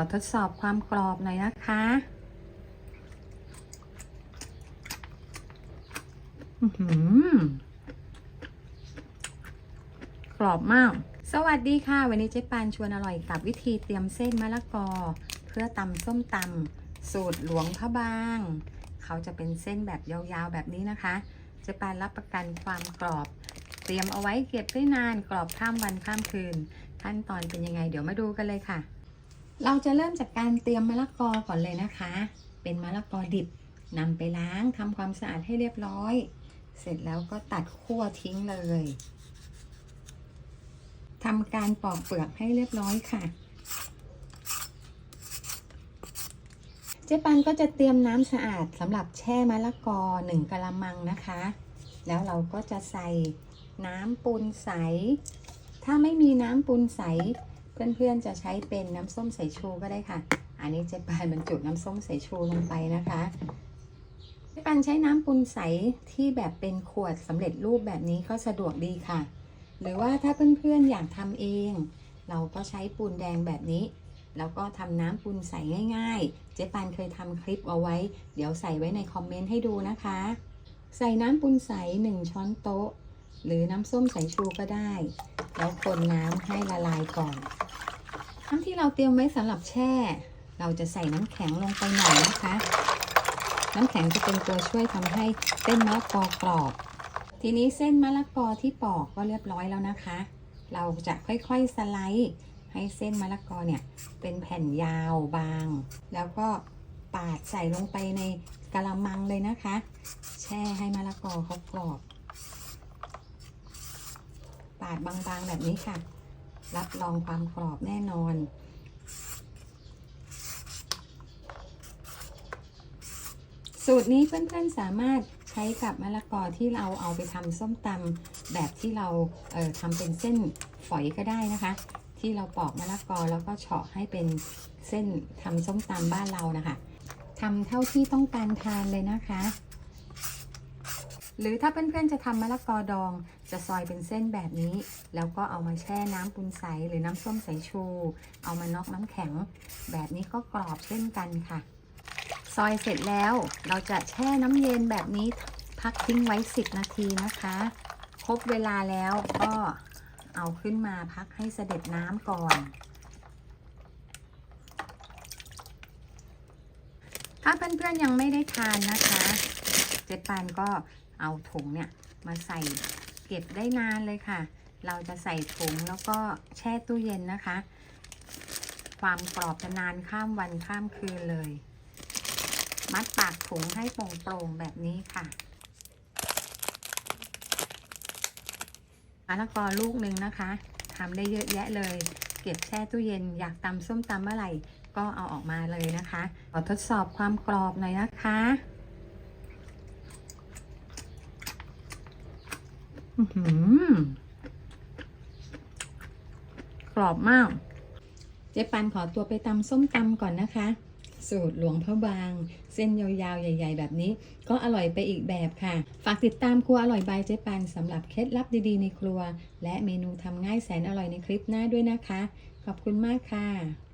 ขอทดสอบความกรอบหน่อยนะคะ กรอบมาก สวัสดีค่ะ วันนี้เจ๊ปานชวนอร่อยกับวิธีเตรียมเส้นมะละกอ เพื่อตำส้มตำสูตรหลวงพระบาง เขาจะเป็นเส้นแบบยาวๆแบบนี้นะคะ เจ๊ปานรับประกันความกรอบ เตรียมเอาไว้เก็บได้นานกรอบข้ามวันข้ามคืน ขั้นตอนเป็นยังไง เดี๋ยวมาดูกันเลยค่ะ เราจะเริ่มจากการเตรียมมะละกอก่อนเลยนะคะ เป็นมะละกอดิบนำไปล้างทำความสะอาดให้เรียบร้อย เสร็จแล้วก็ตัดขั้วทิ้งเลยทำการปอกเปลือกให้เรียบร้อยค่ะ เจ๊ปันก็จะเตรียมน้ำสะอาดสำหรับแช่มะละกอหนึ่งกะละมังนะคะ แล้วเราก็จะใส่น้ำปูนใส ถ้าไม่มีน้ำปูนใส เพื่อนๆจะใช้เป็นน้ำส้มสายชูก็ได้ค่ะ อันนี้เจ๊ปานบรรจุน้ำส้มสายชูลงไปนะคะเจ๊ปานใช้น้ำปูนใสที่แบบเป็นขวดสำเร็จรูปแบบนี้ก็สะดวกดีค่ะ หรือว่าถ้าเพื่อนๆอยากทำเอง เราก็ใช้ปูนแดงแบบนี้ แล้วก็ทำน้ำปูนใสง่าย ๆ เจ๊ปานเคยทำคลิปเอาไว้ เดี๋ยวใส่ไว้ในคอมเมนต์ให้ดูนะคะ ใส่น้ำปูนใส1ช้อนโต๊ะ หรือน้ำส้มสายชูก็ได้ แล้วคนน้ำให้ละลายก่อน น้ำที่เราเตรียมไว้สำหรับแช่ เราจะใส่น้ำแข็งลงไปหน่อยนะคะ น้ำแข็งจะเป็นตัวช่วยทำให้เส้นมะละกอกรอบ ทีนี้เส้นมะละกอที่ปอกก็เรียบร้อยแล้วนะคะ เราจะค่อยๆสไลด์ให้เส้นมะละกอเนี่ยเป็นแผ่นยาวบาง แล้วก็ปาดใส่ลงไปในกะละมังเลยนะคะ แช่ให้มะละกอเขากรอบ ปาดบางๆแบบนี้ค่ะ รับรองความกรอบแน่นอนสูตรนี้เพื่อนๆสามารถใช้กับมะละกอที่เราเอาไปทำส้มตำแบบที่เราเออทำเป็นเส้นฝอยก็ได้นะคะ ที่เราปอกมะละกอแล้วก็เฉาะให้เป็นเส้นทำส้มตำบ้านเรานะคะทำเท่าที่ต้องการทานเลยนะคะ หรือถ้าเพื่อนๆจะทำมะละกอดอง จะซอยเป็นเส้นแบบนี้ แล้วก็เอามาแช่น้ำปุนใสหรือน้ำส้มสายชู เอามานอกน้ำแข็ง แบบนี้ก็กรอบเช่นกันค่ะ ซอยเสร็จแล้วเราจะแช่น้ำเย็นแบบนี้พักทิ้งไว้ 10 นาทีนะคะ ครบเวลาแล้วก็เอาขึ้นมาพักให้เสด็จน้ำก่อน ถ้าเพื่อนๆยังไม่ได้ทานนะคะ เจ๊ปานก็ เอาถุงเนี่ยมาใส่เก็บได้นานเลยค่ะ เราจะใส่ถุงแล้วก็แช่ตู้เย็นนะคะ ความกรอบจะนานข้ามวันข้ามคืนเลย มัดปากถุงให้โปร่งๆแบบนี้ค่ะมะละกอลูกหนึ่งนะคะทำได้เยอะแยะเลย เก็บแช่ตู้เย็นอยากตำส้มตำเมื่อไหร่ก็เอาออกมาเลยนะคะขอทดสอบความกรอบหน่อยนะคะอื้อหือ กรอบมาก เจ๊ปันขอตัวไปตำส้มตำก่อนนะคะ สูตรหลวงพ่อบาง เส้นยาวๆ ใหญ่ ๆ แบบนี้ ก็อร่อยไปอีกแบบค่ะ ฝากติดตามครัวอร่อยบายเจ๊ปันสำหรับเคล็ดลับดีๆในครัว และเมนูทำง่ายแสนอร่อยในคลิปหน้าด้วยนะคะ ขอบคุณมากค่ะ